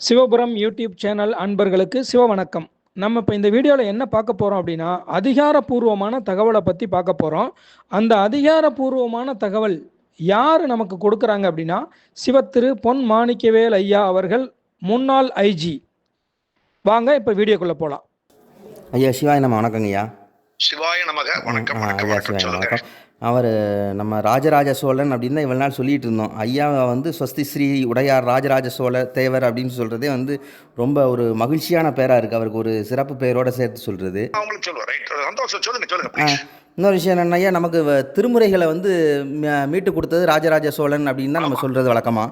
Sivapuram YouTube channel அன்பர்களுக்கு சிவ வணக்கம். நம்ம இப்போ இந்த வீடியோவில் என்ன பார்க்க போகிறோம் அப்படின்னா அதிகாரப்பூர்வமான தகவலை பற்றி பார்க்க போகிறோம் அந்த அதிகாரப்பூர்வமான தகவல் யார் நமக்கு கொடுக்குறாங்க அப்படின்னா சிவத்திரு பொன் மாணிக்கவேல் ஐயா அவர்கள் முன்னாள் ஐஜி. வாங்க இப்போ வீடியோக்குள்ளே போகலாம் ஐயா சிவாய் நம்ம வணக்கங்க ஐயா சிவாய நமக வணக்கம். வணக்கம் அவர் நம்ம ராஜராஜ சோழன் அப்படின்னு தான் இவ்வளோ நாள் சொல்லிட்டு இருந்தோம். ஐயா வந்து ஸ்வஸ்தி ஸ்ரீ உடையார் ராஜராஜ சோழ தேவர் அப்படின்னு சொல்கிறதே வந்து ரொம்ப ஒரு மகிழ்ச்சியான பேராக இருக்குது அவருக்கு ஒரு சிறப்பு பெயரோட சேர்த்து சொல்கிறது. இன்னொரு விஷயம் என்னன்னா ஐயா நமக்கு திருமுறைகளை வந்து மீட்டு கொடுத்தது ராஜராஜ சோழன் அப்படின்னு தான் நம்ம சொல்கிறது வழக்கமாக.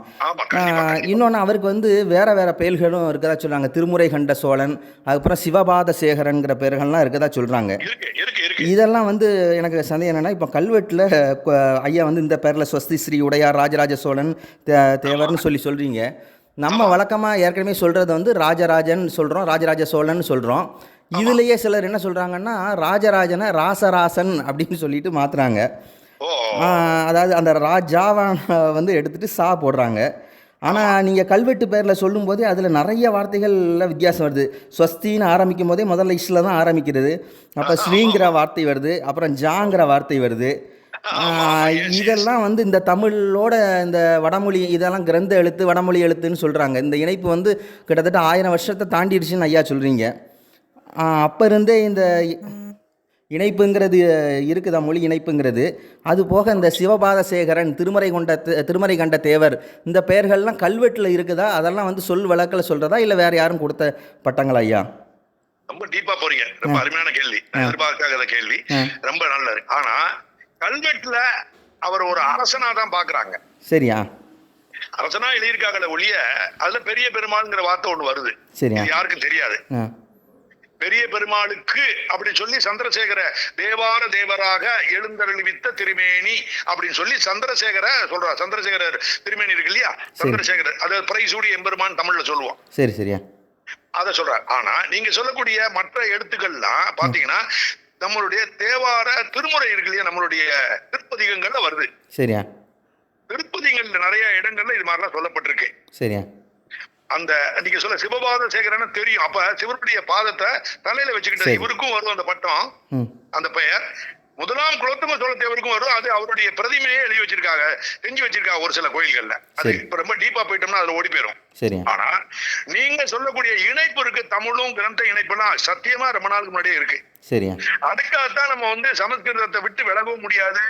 இன்னொன்று அவருக்கு வந்து வேற வேற பெயர்களும் இருக்கதா சொல்கிறாங்க திருமுறை கண்ட சோழன் அதுக்கப்புறம் சிவபாத சேகரன்கிற பெயர்கள்லாம் இருக்கதா சொல்கிறாங்க இதெல்லாம் வந்து எனக்கு சந்தேகம் என்னன்னா இப்போ கல்வெட்டில் ஐயா வந்து இந்த பேரில் ஸ்வஸ்தி ஸ்ரீ உடையார் ராஜராஜ சோழன் தே- தேவர்னு சொல்லி சொல்கிறீங்க நம்ம வழக்கமாக ஏற்கனவே சொல்கிறது வந்து ராஜராஜன் சொல்கிறோம் ராஜராஜ சோழன் சொல்கிறோம் இதுலேயே சிலர் என்ன சொல்கிறாங்கன்னா ராஜராஜனை ராசராசன் அப்படின்னு சொல்லிட்டு மாற்றுறாங்க அதாவது அந்த ராஜாவான் வந்து எடுத்துகிட்டு சா போடுறாங்க. ஆனால் நீங்கள் கல்வெட்டு பேரில் சொல்லும்போதே அதில் நிறைய வார்த்தைகள்ல வித்தியாசம் வருது. ஸ்வஸ்தின்னு ஆரம்பிக்கும் போதே முதல்ல இஷ்ல தான் ஆரம்பிக்கிறது. அப்போ ஸ்ரீங்கிற வார்த்தை வருது. அப்புறம் ஜாங்கிற வார்த்தை வருது. இதெல்லாம் வந்து இந்த தமிழோட இந்த வடமொழி இதெல்லாம் கிரந்த எழுத்து வடமொழி எழுத்துன்னு சொல்கிறாங்க இந்த இணைப்பு வந்து கிட்டத்தட்ட ஆயிரம் வருஷத்தை தாண்டிடுச்சுன்னு ஐயா சொல்கிறீங்க அப்போ இருந்தே இந்த இணைப்புங்கிறது இருக்குதா மொழி இணைப்புங்கிறது? அது போக இந்த சிவபாத சேகரன் திருமறை கொண்ட திருமறை கண்ட தேவர் இந்த பெயர்கள்லாம் கல்வெட்டில் இருக்குதா? அதெல்லாம் வந்து சொல் வழக்கில் சொல்கிறதா இல்லை வேறு யாரும் கொடுத்த பட்டங்களா ஐயா? ரொம்ப டீப்பா போறீங்க. ரொம்ப அருமையான கேள்வி. எதிர்பார்க்காத கேள்வி. ரொம்ப நல்லது. ஆனா கல்வெட்டுல அவர் ஒரு அரசனா தான் பாக்குறாங்க. சரியா? அரசனா எழுதியிருக்காங்களே ஒழிய அதுல பெரிய பெருமாள்ங்கிற வார்த்தை ஒண்ணு வருது. இது யாருக்கும் தெரியாது. பெரிய பெருமாளுக்கு அப்படி சொல்லி சந்திரசேகர தேவார தேவராக எழுந்தருளிவித்த திருமேனி அப்படின்னு சொல்லி சந்திரசேகர சொல்றார் சந்திரசேகரர் திருமேனி இருக்கு இல்லையா? சந்திரசேகரர். அதை பிரைசூடி எம்பெருமான் தமிழ்ல சொல்லுவோம் சரி சரியா? அதை சொல்றார் ஆனா நீங்க சொல்லக்கூடிய மற்ற எழுத்துக்கள்லாம் பாத்தீங்கன்னா நம்மளுடைய தேவார திருமுறை இருக்கு இல்லையா? நம்மளுடைய திருப்பதிகங்கள்ல வருது. சரியா? திருப்பதிகங்கள்ல நிறைய இடங்கள்ல இது மாதிரிலாம் சொல்லப்பட்டிருக்கு. சரியா? அந்த நீங்க சொல்ல சிவபாத சேகரன்னு தெரியும். அப்ப சிவனுடைய பாதத்தை தலையில வச்சுக்கிட்டு. இவருக்கும் வரும் அந்த பட்டம். அந்த பெயர். முதலாம் குலோத்துங்க சோழ தேவருக்கும் வரும். அது அவருடைய பிரதிமையே எழுதி வச்சிருக்காங்க. செஞ்சு வச்சிருக்காங்க ஒரு சில கோயில்கள்ல. அது. இப்ப ரொம்ப டீப்பா போயிட்டோம்னா அதுல ஓடி போயிரும். சரியா ஆனா நீங்க சொல்லக்கூடிய இணைப்பு இருக்கு. தமிழும் கிரந்த இணைப்புலாம் சத்தியமா ரொம்ப நாளுக்கு முன்னாடியே இருக்கு. அதுக்காகத்தான் நம்ம வந்து சமஸ்கிருதத்தை விட்டு விலகவும் முடியாது.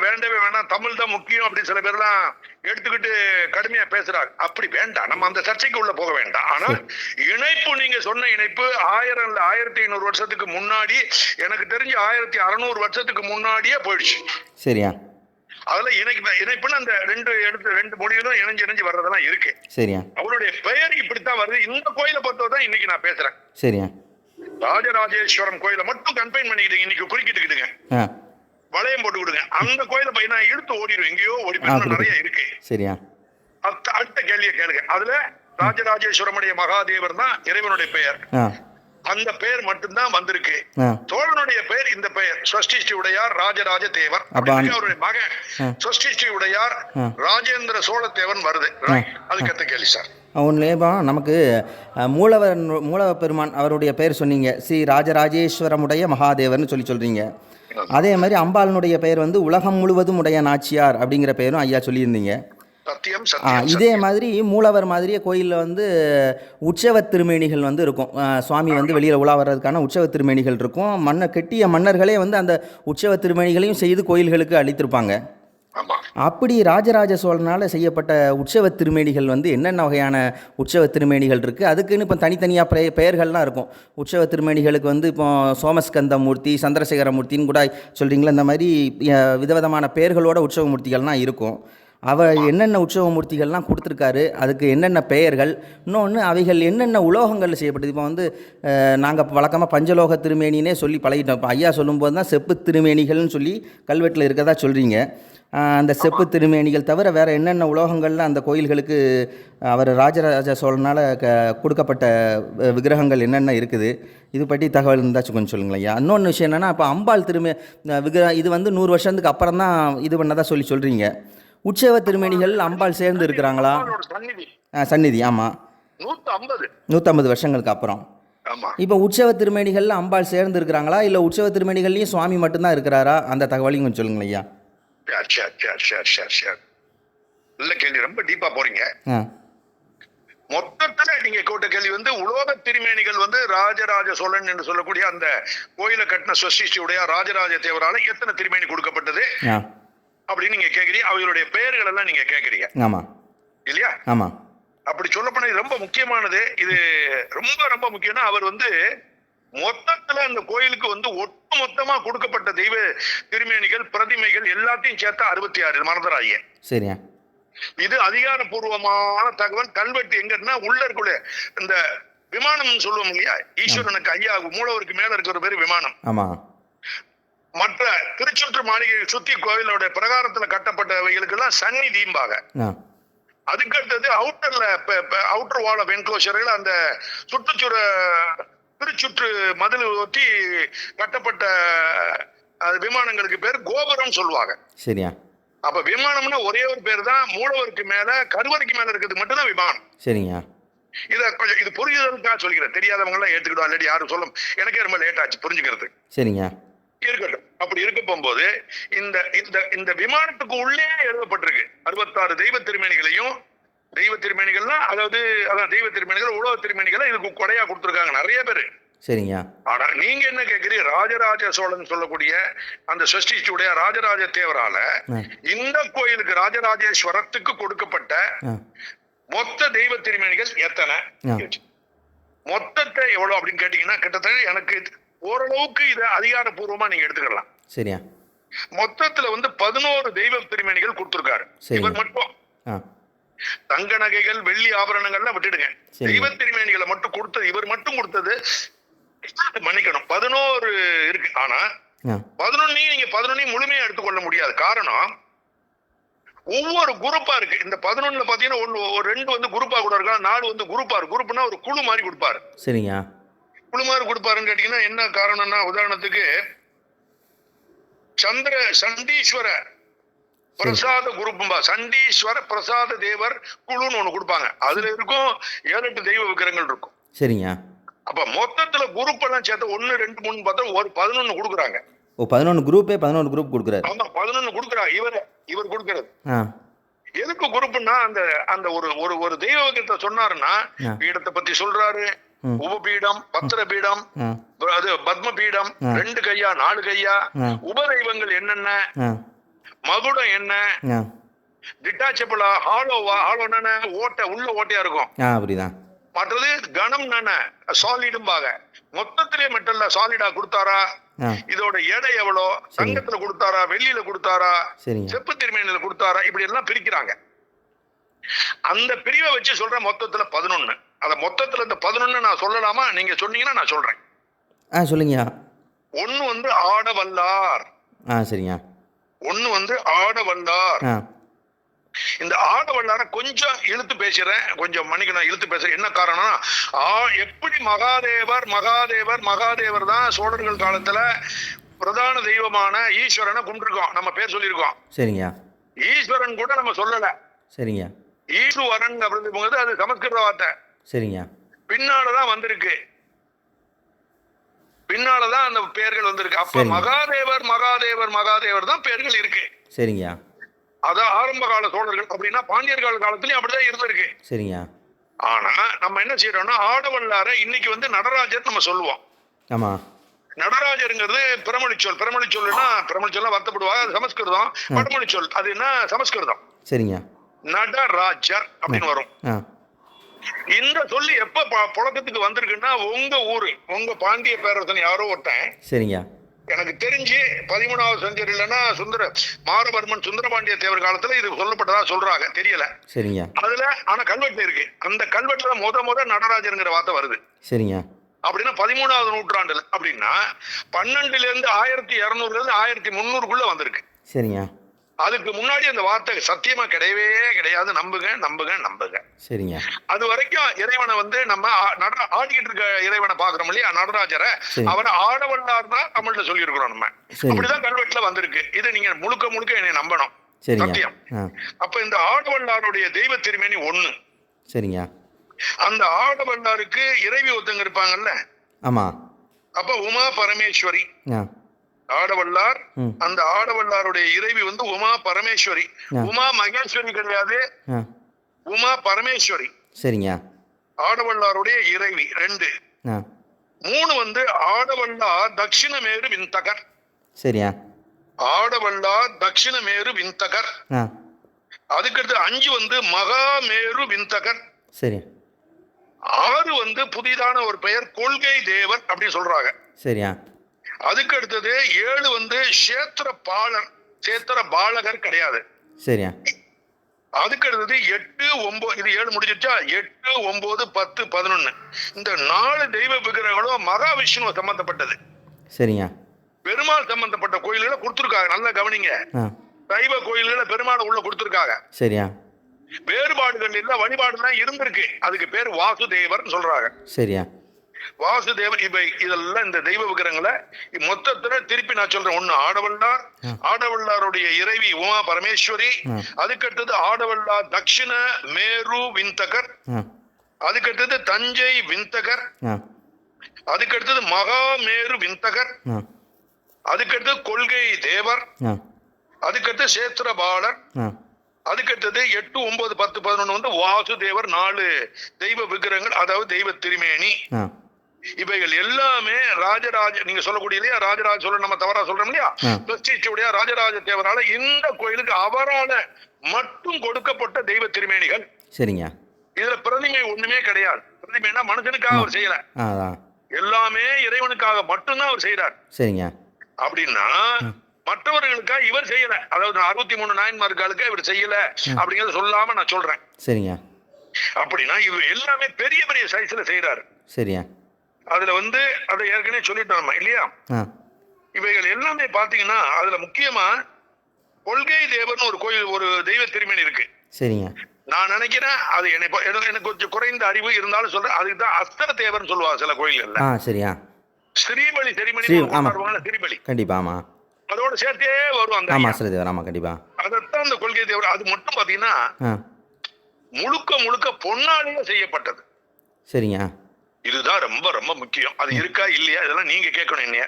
வேண்டவே வேணாம். தமிழ் தான் முக்கியம் அப்படி சில பேர்லாம் எடுத்துக்கிட்டு கடுமையா பேசுறாங்க. அப்படி வேண்டாம். நம்ம அந்த சர்ச்சைக்கு உள்ள போக வேண்டாம். ஆனா இணைப்பு நீங்க சொன்ன இணைப்பு ஆயிரம் ஆயிரத்தி ஐநூறு வருஷத்துக்கு முன்னாடி எனக்கு தெரிஞ்சு ஆயிரத்தி அறுநூறு வருஷத்துக்கு முன்னாடியே போயிடுச்சு. சரியா? அதுல இணைப்பு இணைப்புன்னு அந்த ரெண்டு எடுத்து ரெண்டு மொழிகளும் இணைஞ்சு இணைஞ்சு வர்றதெல்லாம் இருக்கு. சரியா? அவருடைய பெயர் இப்படித்தான் வருது. இந்த கோயிலை பொறுத்தவரை தான் இன்னைக்கு நான் பேசுறேன். சரியா? ராஜராஜேஸ்வரம் கோயிலை மட்டும் கன்பைன் பண்ணிக்கிட்டீங்க இன்னைக்கு குறுக்கிட்டுக்கிட்டுங்க. வளையம் போட்டு கொடுங்க. அந்த கோயிலை போய் நான் இழுத்து ஓடிடுவேன். எங்கேயோ ஓடி போய். நிறைய இருக்கு. சரியா. அடுத்த கேள்வியை கேளுங்க. அதுல ராஜராஜேஸ்வரமுடைய மகாதேவர் தான் இறைவனுடைய பெயர். அந்த பெயர் மட்டும்தான் வந்திருக்கு. ஆ. சோழனுடைய பெயர் இந்த பெயர். ஸ்வஸ்டிஷ்டி உடையார் ராஜராஜ தேவர் அவருடைய மகன். ஸ்வஸ்டிஷ்டி உடையார். ராஜேந்திர சோழ தேவன் வருது. அதுக்கு அடுத்த கேள்வி சார் ஒன்றுலே இப்போ நமக்கு மூலவர் மூலவ பெருமான் அவருடைய பெயர் சொன்னீங்க. ஸ்ரீ ராஜராஜேஸ்வரமுடைய மகாதேவர்னு சொல்லி சொல்கிறீங்க அதே மாதிரி அம்பாளினுடைய பெயர் வந்து உலகம் முழுவதும் உடைய நாச்சியார் அப்படிங்கிற பெயரும் ஐயா சொல்லியிருந்தீங்க. இதே. மாதிரி மூலவர் மாதிரியே கோயிலில் வந்து உற்சவ திருமேனிகள் வந்து இருக்கும். சுவாமி வந்து வெளியில் உலா வர்றதுக்கான உற்சவ திருமேனிகள் இருக்கும். மன்ன கெட்டிய மன்னர்களே வந்து அந்த உற்சவ திருமேனிகளையும் செய்து கோயில்களுக்கு அளித்திருப்பாங்க. அப்படி ராஜராஜ சோழனால் செய்யப்பட்ட உற்சவ திருமேனிகள் வந்து என்னென்ன வகையான உற்சவ திருமேனிகள் இருக்குது அதுக்குன்னு இப்போ தனித்தனியாக பெய பெயர்கள்லாம் இருக்கும். உற்சவ திருமேனிகளுக்கு வந்து இப்போ சோமஸ்கந்த மூர்த்தி சந்திரசேகர மூர்த்தின்னு கூட சொல்கிறீங்களா இந்த மாதிரி விதவிதமான பெயர்களோட உற்சவ மூர்த்திகள்லாம் இருக்கும் அவர் என்னென்ன உற்சவ மூர்த்திகள்லாம் கொடுத்துருக்காரு அதுக்கு என்னென்ன பெயர்கள் இன்னொன்று அவைகள் என்னென்ன உலோகங்களில் செய்யப்பட்டது? இப்போ வந்து நாங்கள் வழக்கமாக பஞ்சலோக திருமேனினே சொல்லி பழகிட்டோம். இப்போ ஐயா சொல்லும்போது தான் செப்பு திருமேனிகள்னு சொல்லி கல்வெட்டில் இருக்கதா சொல்கிறீங்க அந்த செப்பு திருமேனிகள் தவிர வேறு என்னென்ன உலோகங்கள்ல அந்த கோயில்களுக்கு அவர் ராஜராஜ சோழனால் க கொடுக்கப்பட்ட விக்கிரகங்கள் என்னென்ன இருக்குது இது பற்றி தகவல் இருந்தாச்சும் கொஞ்சம் சொல்லுங்களேன் இன்னொன்று விஷயம் என்னென்னா இப்போ அம்பாள் திருமே விக்கிர இது வந்து நூறு வருஷத்துக்கு அப்புறம் தான் இது பண்ணதா சொல்லி சொல்கிறீங்க உற்சவ திருமேனிகள் அம்பாள் சேர்ந்து இருக்கிறாங்களா? சந்நிதி ஆமாம் நூற்றம்பது வருஷங்களுக்கு அப்புறம். இப்போ உற்சவ திருமேனிகளில் அம்பாள் சேர்ந்து இருக்கிறாங்களா? இல்லை உற்சவ திருமேனிகள்லையும் சுவாமி மட்டும்தான் இருக்கிறாரா? அந்த தகவலையும் கொஞ்சம் சொல்லுங்களேன் சரி சரி சரி சரி சரி சரி நல்ல கேள்வி ரொம்ப டீப்பா போறீங்க. மொத்தத்துல நீங்க கேட்ட கேள்வி வந்து உலோக திருமேனிகள் வந்து ராஜராஜ சோழன் என்று சொல்லக்கூடிய அந்த கோயிலை கட்டின சுவசிஷ்டியுடைய ராஜராஜ தேவரால எத்தனை திருமேனி கொடுக்கப்பட்டது? அப்படின்னு நீங்க கேக்குறீங்க. அவர்களுடைய பெயர்கள் எல்லாம் நீங்க கேக்குறீங்க. ஆமாம் இல்லையா? ஆமாம் அப்படி சொல்லப்போனா இது ரொம்ப முக்கியமானது. இது ரொம்ப ரொம்ப முக்கியம்னா அவர் வந்து மொத்தத்துல அந்த கோயிலுக்கு வந்து ஒட்டு மொத்தமா கொடுக்கப்பட்ட தெய்வ திருமேனிகள் பிரதிமைகள் எல்லாத்தையும் சேர்த்தா அறுபத்தி ஆறு மறந்துடாதீங்க சரியா? இது அதிகாரப்பூர்வமான தகவல். கல்வெட்டு எங்கன்னா உள்ள இருக்கக்கூடிய இந்த விமானம் சொல்லுவோம் இல்லையா? ஈஸ்வரனுக்கு ஐயா மூலவருக்கு மேல இருக்கிற பேரு விமானம். ஆமாம் மற்ற திருச்சுற்று மாளிகை சுத்தி கோயிலோட பிரகாரத்துல கட்டப்பட்டவைகளுக்கெல்லாம் சந்நிதிம்பாங்க ஆ. அதுக்கடுத்தது அவுட்டர்ல அவுட்டர் வால் ஆஃப் என்க்ளோஷர்கள் அந்த சுற்றுச்சுற திருச்சுற்று மதில் ஒட்டி கட்டப்பட்ட விமானங்களுக்கு பேர் கோபுரம் சொல்லுவாங்க. சரியா? அப்ப விமானம்னா ஒரே ஒரு பேர் தான் மூலவருக்கு மேல கருவறைக்கு மேல இருக்கிறது மட்டும்தான் விமானம். சரிங்க. இத கொஞ்சம் இது புரியுதலுக்காக சொல்லிக்கிறேன். தெரியாதவங்க எல்லாம் ஏத்துக்கிடும் ஆல்ரெடி யாரும் சொல்லும். எனக்கே ரொம்ப லேட் ஆச்சு புரிஞ்சுக்கிறது சரிங்க. இருக்கட்டும். அப்படி இருக்க போகும்போது இந்த இந்த இந்த விமானத்துக்கு உள்ளே எழுதப்பட்டிருக்கு. அறுபத்தாறு தெய்வ திருமேனிகளையும் தெய்வ திருமேனிகள்னா அதாவது அதான் தெய்வ திருமேனிகள் உலக திருமேனிகளை இதுக்கு கொடையா கொடுத்துருக்காங்க நிறைய பேரு. சரிங்க. ஆனா நீங்க என்ன கேக்குறீங்க? ராஜராஜ சோழன் சொல்லக்கூடிய அந்த சஷ்டிச்சுடைய ராஜராஜ தேவரால இந்த கோயிலுக்கு ராஜராஜேஸ்வரத்துக்கு கொடுக்கப்பட்ட மொத்த தெய்வ திருமேனிகள் எத்தனை. மொத்தத்தை எவ்வளவு அப்படின்னு கேட்டீங்கன்னா கிட்டத்தட்ட எனக்கு ஓரளவுக்கு இதை அதிகாரப்பூர்வமா நீங்க எடுத்துக்கலாம். சரியா. மொத்தத்துல வந்து பதினோரு தெய்வ திருமேனிகள் கொடுத்திருக்காரு. இவர் மட்டும். தங்க நகைகள் வெள்ளி ஆபரணங்கள்லாம் விட்டுடுங்க. தெய்வ திருமேனிகளை மட்டும் கொடுத்தது இவர் மட்டும் கொடுத்தது மன்னிக்கணும். பதினோரு இருக்கு. ஆனா பதினொன்னையும் நீங்க பதினொன்னையும் முழுமையா எடுத்துக்கொள்ள முடியாது. காரணம் ஒவ்வொரு குரூப்பா இருக்கு. இந்த பதினொன்னுல பாத்தீங்கன்னா ஒரு ரெண்டு வந்து குரூப்பா கூட இருக்கலாம் நாலு வந்து குரூப்பா இருக்கு. குரூப்னா ஒரு குழு மாதிரி கொடுப்பாரு. சரிங்க. குழு மாதிரி கொடுப்பாருன்னு கேட்டீங்கன்னா என்ன காரணம்னா உதாரணத்துக்கு சந்திர சண்டீஸ்வர பிரசாத குரூப்பும்பா. சண்டீஸ்வர பிரசாத தேவர் குழுன்னு ஒண்ணு கொடுப்பாங்க. அதுல இருக்கும் ஏழு எட்டு தெய்வ விக்கிரங்கள் இருக்கும். சரிங்க. அப்ப மொத்தத்துல குரூப் எல்லாம் சேர்த்து ஒண்ணு ரெண்டு மூணு பார்த்தா ஒரு பதினொன்னு கொடுக்குறாங்க. ஓ பதினொன்று குரூப்பே பதினொன்று குரூப் கொடுக்குறாரு. ஆமா பதினொன்னு கொடுக்குறாங்க இவர் இவர் கொடுக்கறது. எதுக்கு குரூப்னா அந்த அந்த ஒரு ஒரு ஒரு தெய்வ விக்கிரத்தை சொன்னாருன்னா. பீடத்தை பத்தி சொல்றாரு. உபபீடம் பத்திர பீடம் அது பத்ம பீடம். ரெண்டு கையா நாலு கையா உபதெய்வங்கள் என்னென்ன? மகுடம் என்ன? டிட்டாச்சபிளா ஹாலோவா ஹாலோன்னு ஓட்டை உள்ள ஓட்டையா இருக்கும். அப்படிதான். மற்றது கணம் நானே சாலிடும்பாக மொத்தத்திலே மெட்டல்ல சாலிடா கொடுத்தாரா? இதோட எடை எவ்வளோ? தங்கத்துல கொடுத்தாரா? வெள்ளியில கொடுத்தாரா? செப்பு திருமேனில கொடுத்தாரா? இப்படி எல்லாம் பிரிக்கிறாங்க. அந்த பிரிவை வச்சு சொல்றேன் மொத்தத்துல பதினொன்னு. அத மொத்தத்துல இந்த பதினொன்னு நான் சொல்லலாமா? நீங்க சொன்னீங்கன்னா நான் சொல்றேன். ஆ சொல்லுங்கய்யா. ஒண்ணு வந்து ஆடவல்லார். சரிங்க. ஒண்ணு வந்து ஆடவல்லார் இந்த ஆடவல்லார கொஞ்சம் இழுத்து பேசுறேன். கொஞ்சம் மன்னிக்கணும் இழுத்து பேசுறேன். என்ன காரணம்னா ஆ எப்படி மகாதேவர் மகாதேவர் மகாதேவர் தான் சோழர்கள் காலத்துல பிரதான தெய்வமான ஈஸ்வரனை கும்பிட்டுருக்கோம். நம்ம பேர் சொல்லியிருக்கோம். சரிங்க. ஈஸ்வரன் கூட நம்ம சொல்லல. சரிங்க. ஈஸ்வரன் அப்படிங்கும்போது அது சமஸ்கிருத வார்த்தை. சரிங்க. பின்னாலதான் வந்திருக்கு. பின்னாலதான் அந்த பெயர்கள் வந்திருக்கு. அப்ப. மகாதேவர் மகாதேவர் மகாதேவர் தான் பெயர்கள் இருக்கு. சரிங்கய்யா அதான் ஆரம்ப கால சோழர்கள் அப்படின்னா பாண்டியர் கால காலத்துலயும் அப்படிதான் இருந்திருக்கு. சரிங்க. ஆனா நம்ம என்ன செய்யறோம்னா ஆடவல்லார இன்னைக்கு வந்து நடராஜர் நம்ம சொல்லுவோம். ஆமாம் நடராஜருங்கிறது பிரமொழி சொல் பிரமொழி சொல்லுன்னா பிரமொழி சொல்ல வருத்தப்படுவாங்க அது சமஸ்கிருதம். வடமொழி சொல் அது என்ன? சமஸ்கிருதம். சரிங்க. நடராஜர் அப்படின்னு வரும். இந்த சொல்லி எப்ப புழக்கத்துக்கு வந்திருக்குன்னா உங்க ஊரு உங்க பாண்டிய பேரரசன் யாரோ ஒருத்தன். சரிங்க. எனக்கு தெரிஞ்சு பதிமூணாவது செஞ்சுரி இல்லைன்னா சுந்தர மாரவர்மன் சுந்தரபாண்டிய தேவர் காலத்துல இது சொல்லப்பட்டதா சொல்றாங்க தெரியல. சரிங்க. அதுல ஆனா கல்வெட்டு இருக்கு. அந்த கல்வெட்டுல முத முத நடராஜருங்கிற வார்த்தை வருது. சரிங்க. அப்படின்னா பதிமூணாவது நூற்றாண்டுல அப்படின்னா பன்னெண்டுல இருந்து ஆயிரத்தி இருநூறுல இருந்து ஆயிரத்தி முந்நூறுக்குள்ள வந்திருக்கு. சரிங்க. அதுக்கு முன்னாடி அந்த வார்த்தை சத்தியமா கிடையவே கிடையாது. நம்புங்க நம்புங்க நம்புங்க. சரிங்க. அது வரைக்கும் இறைவனை வந்து நம்ம நட ஆடிக்கிட்டு இருக்க இறைவனை பாக்குறோம் இல்லையா? நடராஜரை. அவரை ஆடவல்லார் தான் தமிழ்ல சொல்லியிருக்கிறோம் நம்ம. அப்படிதான் கல்வெட்டுல வந்திருக்கு. இதை நீங்க முழுக்க முழுக்க என்னை சரிங்க. சத்தியம். அப்ப இந்த ஆடவல்லாருடைய தெய்வ திருமேனி ஒண்ணு. சரிங்க. அந்த ஆடவல்லாருக்கு இறைவி ஒருத்தங்க இருப்பாங்கல்ல? ஆமாம் அப்ப உமா பரமேஸ்வரி. ஆடவல்லார் ம். அந்த ஆடவல்லாருடைய இறைவி வந்து உமா பரமேஸ்வரி. உமா மகேஸ்வரி கிடையாது. உமா பரமேஸ்வரி. சரிங்க. ஆடவல்லாருடைய இறைவி ரெண்டு. மூணு வந்து ஆடவல்லார் தட்சிணமேரு விந்தகர். சரியா. ஆடவல்லார் தட்சிணமேரு விந்தகர். அதுக்கடுத்து அஞ்சு வந்து மகாமேரு விந்தகர். சரி. ஆறு வந்து புதிதான ஒரு பெயர் கொள்கை தேவர் அப்படின்னு சொல்றாங்க. சரியா. அதுக்கு அடுத்தது ஏழு வந்து சேத்திர பாலர் சேத்திர பாலகர் கிடையாது. சரியா? அதுக்கு அடுத்தது எட்டு ஒன்பது இது ஏழு முடிஞ்சிருச்சா? எட்டு ஒன்பது பத்து பதினொன்னு. இந்த நாலு தெய்வ விக்கிரகங்களும் மகாவிஷ்ணுவ சம்பந்தப்பட்டது. சரிங்க. பெருமாள் சம்பந்தப்பட்ட கோயில்களை கொடுத்துருக்காங்க. நல்லா கவனிங்க. சைவ கோயில்களை பெருமாள் உள்ள கொடுத்துருக்காங்க. சரியா? வேறுபாடுகள் இல்ல வழிபாடுலாம் இருந்திருக்கு. அதுக்கு பேர் வாசுதேவர்னு சொல்றாங்க. சரியா? வாசுதேவர் இப்ப இதெல்லாம் இந்த தெய்வ விக்கிரகங்களை மொத்தத்துல திருப்பி நான் சொல்றேன். ஒண்ணு ஆடவல்லார். ஆடவல்லாருடைய இறைவி உமா பரமேஸ்வரி. அதுக்கடுத்தது ஆடவல்லார் தட்சிண மேரு விந்தகர். அதுக்கடுத்தது தஞ்சை விந்தகர். அதுக்கடுத்தது மகாமேரு விந்தகர். அதுக்கடுத்தது கொள்கை தேவர். அதுக்கடுத்து சேத்திரபாலர் அதுக்கடுத்தது எட்டு ஒன்பது பத்து பதினொன்னு வந்து வாசுதேவர் நாலு தெய்வ விக்கிரகங்கள் அதாவது தெய்வ திருமேனி. இவைகள் எல்லாமே ராஜராஜ நீங்க சொல்லக்கூடிய இல்லையா? ராஜராஜ சொல்ல நம்ம தவறா சொல்றோம் இல்லையா. பிரஸ்டீஜுடைய ராஜராஜ தேவரால இந்த கோயிலுக்கு அவரால மட்டும் கொடுக்கப்பட்ட தெய்வ திருமேனிகள். சரிங்க. இதுல பிரதிமை ஒண்ணுமே கிடையாது. பிரதிமைனா மனுஷனுக்காக அவர் செய்யல. எல்லாமே இறைவனுக்காக மட்டும்தான் அவர் செய்யறார் சரிங்க. அப்படின்னா மற்றவர்களுக்காக இவர் செய்யல. அதாவது அறுபத்தி மூணு நாயன்மார்களுக்கு இவர் செய்யல அப்படிங்கறத சொல்லாம நான் சொல்றேன். சரிங்க. அப்படின்னா இவர் எல்லாமே பெரிய பெரிய சைஸ்ல செய்யறாரு சரியா அதுல வந்து அதை ஏற்கனவே சொல்லிட்டோம் நம்ம இல்லையா? இவைகள் எல்லாமே பாத்தீங்கன்னா அதுல முக்கியமா கொள்கை தேவர்னு ஒரு கோயில் ஒரு தெய்வ திருமணி இருக்கு. சரிங்க. நான் நினைக்கிறேன் அது எனக்கு எனக்கு கொஞ்சம் குறைந்த அறிவு இருந்தாலும் சொல்றேன். அதுக்கு தான் அஸ்தர தேவர்னு சொல்லுவாங்க சில கோயில்கள்ல. சரியா ஸ்ரீபலி திருமணி ஸ்ரீ- ஆமா. ஸ்ரீபலி. கண்டிப்பாக ஆமாம் அதோட சேர்த்தே வரும் அந்த ஆமாம் ஐயா. ஸ்ரீதேவர் ஆமாம் கண்டிப்பாக அதைத்தான் அந்த கொள்கை தேவர் அது மட்டும் பாத்தீங்கன்னா முழுக்க முழுக்க பொன்னாலேயே செய்யப்பட்டது. சரிங்க இதுதான் ரொம்ப ரொம்ப முக்கியம். அது இருக்கா இல்லையா? இதெல்லாம் நீங்க கேட்கணும் என்னைய.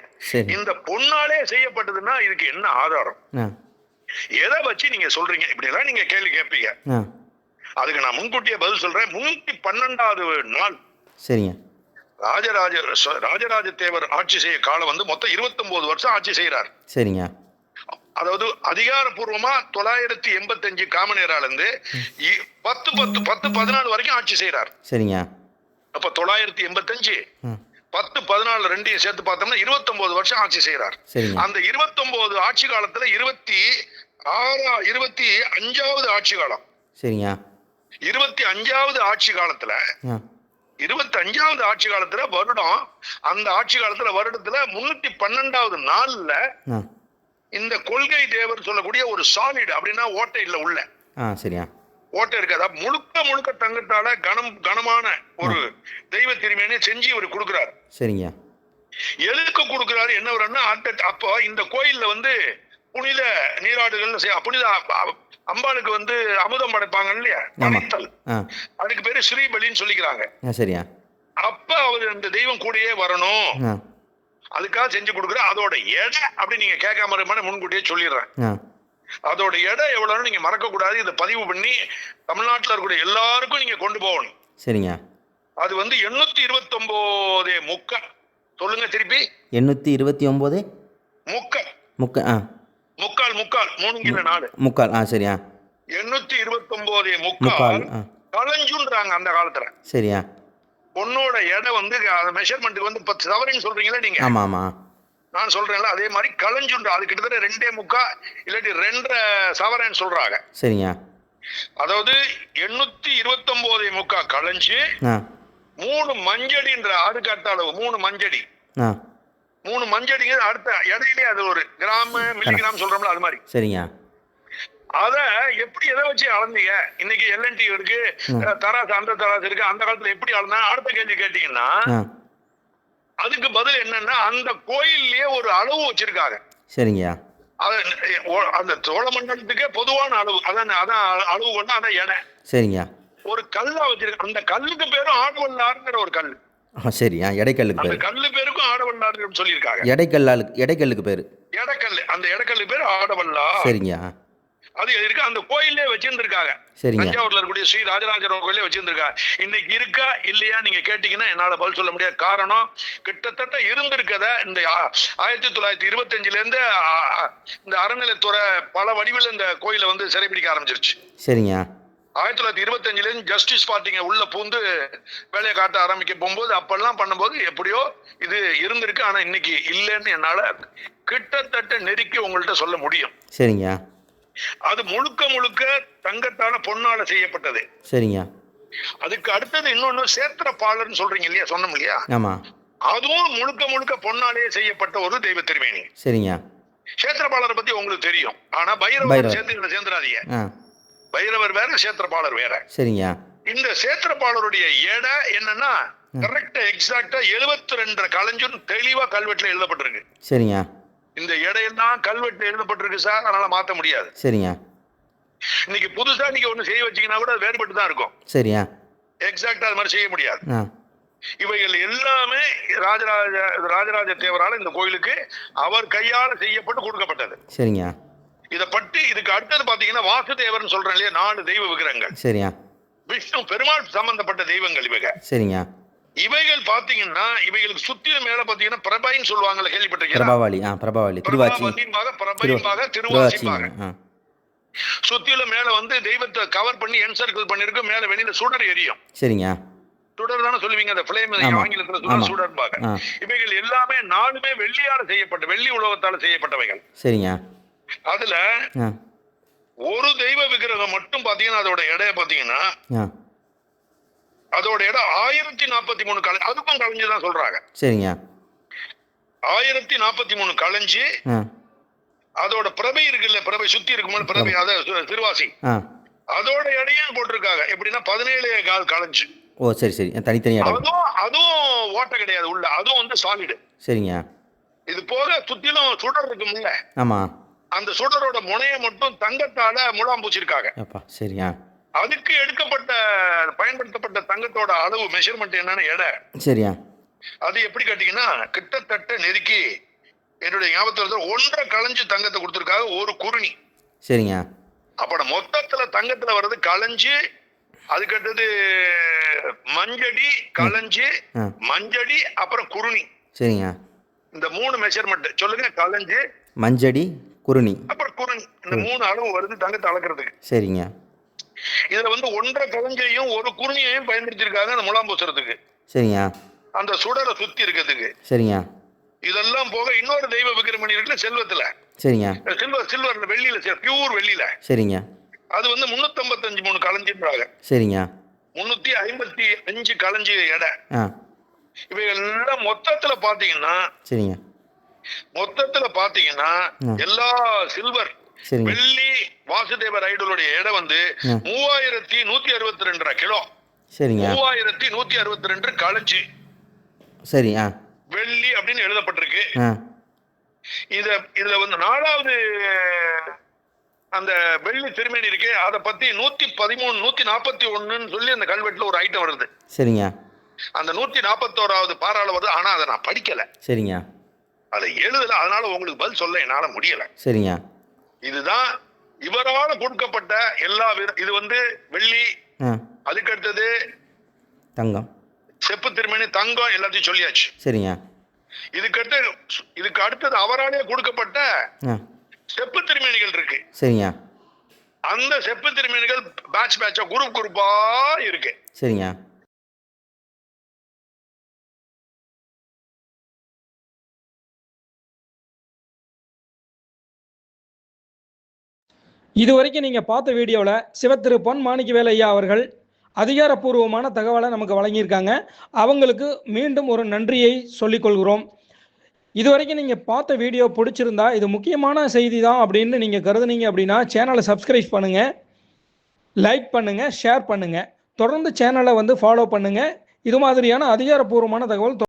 இந்த பொன்னாலே செய்யப்பட்டதுன்னா இதுக்கு என்ன ஆதாரம்? எதை வச்சு நீங்க சொல்றீங்க? இப்படி எல்லாம் நீங்க கேள்வி கேட்பீங்க. அதுக்கு நான் முன்கூட்டியே பதில் சொல்றேன். முன்னூத்தி பன்னெண்டாவது நாள். சரிங்க. ராஜராஜ ராஜராஜ தேவர் ஆட்சி செய்ய காலம் வந்து மொத்தம் 29 வருஷம் ஆட்சி செய்யறார் சரிங்க. அதாவது அதிகாரப்பூர்வமா தொள்ளாயிரத்தி எண்பத்தஞ்சு காமநேரால இருந்து பத்து பத்து பத்து பதினாலு வரைக்கும் ஆட்சி செய்யறார் சரிங்க. அப்ப தொள்ளாயிரத்தி எண்பத்தஞ்சு பத்து பதினாலு ரெண்டையும் சேர்த்து பார்த்தோம்னா 29 வருஷம் ஆட்சி செய்யறார் அந்த 29 ஆட்சி காலத்துல இருபத்தி ஆறா இருபத்தி அஞ்சாவது ஆட்சி காலம். சரிங்க. இருபத்தி அஞ்சாவது ஆட்சி காலத்துல இருபத்தி அஞ்சாவது ஆட்சி காலத்துல வருடம் அந்த ஆட்சி காலத்துல வருடத்துல முன்னூத்தி பன்னெண்டாவது நாள்ல இந்த கொள்கை தேவர் சொல்லக்கூடிய ஒரு சாலிட் அப்படின்னா ஓட்டை இல்ல உள்ள. சரியா. ஓட்டை இருக்காது முழுக்க முழுக்க தங்கத்தால கனம் கனமான ஒரு தெய்வ திருமேனி செஞ்சு இவர் கொடுக்கிறார். சரிங்க. எதுக்கு கொடுக்கிறாரு என்ன வரும்னா அப்போ இந்த கோயில்ல வந்து புனித நீராடுகள் புனித அம்பாளுக்கு வந்து அமுதம் படைப்பாங்க இல்லையா. படைத்தல். அதுக்கு பேரு ஸ்ரீபலின்னு சொல்லிக்கிறாங்க. சரியா. அப்ப அவர் அந்த தெய்வம் கூடயே வரணும். அதுக்காக செஞ்சு கொடுக்குற அதோட எடை அப்படி நீங்க கேட்காம முன்கூட்டியே சொல்லிடுறேன். அதோட எடை எவ்வளவுன்னு நீங்க மறக்க கூடாது இதை பதிவு பண்ணி தமிழ்நாட்டுல இருக்கக்கூடிய எல்லாருக்கும் நீங்க கொண்டு போகணும். சரிங்க. அது வந்து எண்ணூத்தி இருபத்தி ஒன்பதே முக்க. சொல்லுங்க திருப்பி. எண்ணூற்றி இருபத்தி ஒம்பது முக்க. முக்க ஆ. முக்கால் முக்கால். மூணு கிலோ நாலு. முக்கால் ஆ சரியா எண்ணூத்தி இருபத்தி ஒன்பதே முக்கால் கலஞ்சுன்றாங்க அந்த காலத்துல. சரியா பொண்ணோட எடை வந்து மெஷர்மெண்ட்டுக்கு வந்து பத்து சவரிங் சொல்றீங்களா நீங்க. ஆமாம் ஆமாம் நான் சொல்றேன்ல அதே மாதிரி கலஞ்சுன்ற அது கிட்டத்தட்ட ரெண்டே முக்கா இல்லாட்டி ரெண்டரை சவரன் சொல்றாங்க. சரிங்க. அதாவது எண்ணூத்தி இருபத்தி ஒன்பதே முக்கா களைஞ்சு மூணு மஞ்சடின்ற அடுக்கட்ட அளவு மூணு மஞ்சடி. மூணு மஞ்சடிங்க அடுத்த இடையிலே அது ஒரு கிராம் மில்லிகிராம் சொல்றோம்ல அது மாதிரி. சரிங்க. அத எப்படி எதை வச்சு அளந்தீங்க? இன்னைக்கு எல்என்டி இருக்கு தராசு அந்த தராசு இருக்கு அந்த காலத்துல எப்படி அளந்தா அடுத்த கேள்வி கேட்டீங்கன்னா அதுக்கு பதில் என்னன்னா அந்த கோயில்லயே ஒரு அளவு வச்சிருக்காங்க. சரிங்கய்யா அந்த சோழ மண்டலத்துக்கே பொதுவான அளவு அதான் அதான் அளவு கொண்டா அதான் எடை. சரிங்கய்யா ஒரு கல்லா வச்சிருக்க அந்த கல்லுக்கு பேரும் ஆடவல்லாருங்கிற ஒரு கல். ஆ சரி. ஆ எடைக்கல்லுக்கு அந்த கல்லு பேருக்கும் ஆடவல்லாருன்னு சொல்லியிருக்காங்க. எடைக்கல்லாலுக்கு எடைக்கல்லுக்கு பேர். எடக்கல்லு. அந்த எடக்கல்லு பேர் ஆடவல்லா. சரிங்க. ஆ அது இருக்கு அந்த கோயிலே வச்சிருந்திருக்காங்க. தஞ்சாவூர்ல இருக்கக்கூடிய ஸ்ரீ ராஜராஜர் கோயிலே வச்சிருந்திருக்காங்க இன்னைக்கு இருக்கா? இல்லையா? நீங்க கேட்டீங்கன்னா என்னால பதில் சொல்ல முடியாது. காரணம் கிட்டத்தட்ட இருந்திருக்கத இந்த ஆயிரத்தி தொள்ளாயிரத்தி இருபத்தஞ்சுல இருந்து இந்த அறநிலைத்துறை பல வடிவில் இந்த கோயிலை வந்து சிறைபிடிக்க ஆரம்பிச்சிருச்சு. சரிங்க. ஆயிரத்தி தொள்ளாயிரத்தி இருபத்தஞ்சுல இருந்து ஜஸ்டிஸ் பார்ட்டிங்க உள்ள பூந்து வேலையை காட்ட ஆரம்பிக்க போகும்போது அப்பெல்லாம் பண்ணும்போது எப்படியோ இது இருந்திருக்கு. ஆனா இன்னைக்கு இல்லைன்னு என்னால கிட்டத்தட்ட நெருக்கி உங்கள்ட்ட சொல்ல முடியும். சரிங்க. அது முழுக்க முழுக்க தங்கத்தால பொன்னால செய்யப்பட்டது. சரிங்க. அதுக்கு அடுத்தது இன்னொன்னு சேத்திரப்பாளர்னு சொல்றீங்க இல்லையா? சொன்னோம் இல்லையா? ஆமாம் அதுவும் முழுக்க முழுக்க பொன்னாலே செய்யப்பட்ட ஒரு தெய்வ திருமேனி. சரிங்க. சேத்திரபாலரை பத்தி உங்களுக்கு தெரியும். ஆனா பைரவர். சேர்ந்து சேர்ந்துடாதீங்க. பைரவர் வேற சேத்திரபாலர் வேற. சரிங்க. இந்த சேத்திரபாலருடைய எடை என்னன்னா கரெக்டா எக்ஸாக்டா எழுபத்தி ரெண்டு கலைஞ்சுன்னு தெளிவா கல்வெட்டுல எழுதப்பட்டிருக்கு. சரிங்க. இந்த எடையெல்லாம் கல்வெட்டுல எழுதப்பட்டிருக்கு சார். அதனால மாத்த முடியாது. சரிங்க. இன்னைக்கு புதுசா நீங்க ஒண்ணு செய்ய வச்சீங்கன்னா கூட வேறுபட்டு தான் இருக்கும். சரியா எக்ஸாக்டா அது மாதிரி செய்ய முடியாது. இவைகள் எல்லாமே ராஜராஜ ராஜராஜ தேவரால இந்த கோயிலுக்கு அவர் கையால செய்யப்பட்டு கொடுக்கப்பட்டது. சரிங்க. இத பற்றி இதுக்கு அடுத்தது பாத்தீங்கன்னா வாசுதேவர்னு சொல்றேன் இல்லையா? நாலு தெய்வ விக்கிரகங்கள். சரியா விஷ்ணு பெருமாள் சம்பந்தப்பட்ட தெய்வங்கள் இவைக. சரிங்க. இவைகள் பாத்தீங்கன்னா இவைகளுக்கு சுத்திலும் மேல பாத்தீங்கன்னா பிரபைன்னு சொல்லுவாங்கல்ல கேள்விப்பட்டிருக்கீங்களா? பிரபாவளி ஆ பிரபாவளி திருவாச்சி. ஆ. சுத்திலும் மேல வந்து தெய்வத்தை கவர் பண்ணி என்சர்க்கிள் பண்ணிருக்கு மேல வெளியில சுடர் எரியும். சரிங்க. சுடர் தானே சொல்லுவீங்க அந்த பிளேம் ஆமா. ஆங்கிலத்துல. சுடர் சுடர்பாக இவைகள் எல்லாமே நாலுமே வெள்ளியால செய்யப்பட்ட வெள்ளி உலோகத்தால செய்யப்பட்டவைகள். சரிங்க. அதுல ஒரு தெய்வ விக்கிரகம் மட்டும் பாத்தீங்கன்னா அதோட எடைய பாத்தீங்கன்னா அதோட இடம் ஆயிரத்தி நாற்பத்தி மூணு கலை அதுக்கும் கலைஞ்சுதான் சொல்றாங்க. சரிங்க. ஆயிரத்தி நாற்பத்தி மூணு கலைஞ்சு அதோட பிரபை இருக்குல்ல பிரபை சுத்தி இருக்கும்போது பிரபை அத திருவாசி. அதோட எடையும் போட்டிருக்காங்க. எப்படின்னா பதினேழு கால் கலைஞ்சு. ஓ சரி சரி. தனித்தனி இடம். அதுவும் அதுவும் ஓட்டை கிடையாது உள்ள. அதுவும் வந்து சாலிடு சரிங்க. இது போக சுத்திலும் சுடர் இருக்கும்ல. ஆமாம் அந்த சுடரோட முனையை மட்டும் தங்கத்தால முலாம் பூச்சிருக்காங்க அப்பா சரியா அதுக்கு எடுக்கப்பட்ட பயன்படுத்தப்பட்ட தங்கத்தோட அளவு மெஷர்மெண்ட் என்னன்னு எடை. சரியா? அது எப்படி கேட்டீங்கன்னா கிட்டத்தட்ட நெருக்கி என்னுடைய ஞாபகத்துல ஒன்றரை களைஞ்சு தங்கத்தை கொடுத்துருக்காங்க ஒரு குருணி. சரிங்க. அப்ப மொத்தத்துல தங்கத்துல வர்றது களைஞ்சு அதுக்கடுத்தது மஞ்சடி களைஞ்சு மஞ்சடி அப்புறம் குருணி. சரிங்க. இந்த மூணு மெஷர்மெண்ட் சொல்லுங்க களைஞ்சு மஞ்சடி குருணி. அப்புறம் குருணி. இந்த மூணு அளவு வருது தங்கத்தை அளக்கிறதுக்கு. சரிங்க. இதுல வந்து ஒன்றரை களைஞ்சையும் ஒரு குருணியையும் பயன்படுத்தியிருக்காங்க அந்த முலாம் பூசுறதுக்கு. சரிங்க. அந்த சுடரை சுத்தி இருக்கிறதுக்கு. சரிங்க. இதெல்லாம் போக இன்னொரு தெய்வ விக்கிரமணி இருக்குல்ல செல்வத்துல. சரிங்க. சில்வர் சில்வர்ல வெள்ளியில பியூர் வெள்ளியில. சரிங்க. அது வந்து முன்னூத்தி மூணு களஞ்சின்றாங்க சரிங்க. முன்னூத்தி ஐம்பத்தி அஞ்சு களஞ்சி எடை. இவைகள் எல்லாம் மொத்தத்துல பாத்தீங்கன்னா சரிங்க. மொத்தத்துல பாத்தீங்கன்னா. எல்லா சில்வர் வெள்ளி வாசுதேவர் ஐடலுடைய எடை வந்து. மூவாயிரத்தி நூத்தி அறுபத்தி ரெண்டரை கிலோ. சரிங்க. மூவாயிரத்தி நூத்தி அறுபத்தி ரெண்டு களஞ்சி சரி வெள்ளி அப்படின்னு எழுதப்பட்டிருக்கு. இத இதுல வந்து நாலாவது அந்த வெள்ளி திருமேனி இருக்கு அதை பத்தி நூத்தி பதிமூணு நூத்தி நாற்பத்தி ஒண்ணுன்னு சொல்லி அந்த கல்வெட்டுல ஒரு ஐட்டம் வருது. சரிங்க. அந்த நூத்தி நாற்பத்தோராவது பாராள வருது. ஆனா அதை நான் படிக்கல. சரிங்க. அதை எழுதல. அதனால உங்களுக்கு பதில் சொல்ல என்னால முடியல. சரிங்க. இதுதான் இவரால கொடுக்கப்பட்ட எல்லா இது வந்து வெள்ளி ஆ. அதுக்கு அடுத்தது தங்கம். செப்பு திருமணி தங்கம் எல்லாத்தையும் சொல்லியாச்சு. சரிங்க. இதுக்கு அடுத்து இதுக்கு அடுத்தது அவராலே கொடுக்கப்பட்ட செப்பு திருமேனிகள் இருக்கு. சரிங்க. அந்த செப்பு திருமேனிகள் பேட்ச் பேட்சா குரூப் குரூப்பா இருக்கு. சரிங்க. இது வரைக்கும் நீங்கள் பார்த்த வீடியோவில் சிவத்திரு பொன் மாணிக்க வேலையா அவர்கள் அதிகாரப்பூர்வமான தகவலை நமக்கு வழங்கியிருக்காங்க. அவங்களுக்கு மீண்டும் ஒரு நன்றியை சொல்லிக்கொள்கிறோம் இது வரைக்கும் நீங்கள் பார்த்த வீடியோ பிடிச்சிருந்தா இது முக்கியமான செய்தி தான் அப்படின்னு நீங்கள் கருதுனீங்க அப்படின்னா சேனலை சப்ஸ்கிரைப் பண்ணுங்கள் லைக் பண்ணுங்கள் ஷேர் பண்ணுங்கள் தொடர்ந்து சேனலை வந்து ஃபாலோ பண்ணுங்கள் இது மாதிரியான அதிகாரப்பூர்வமான தகவல்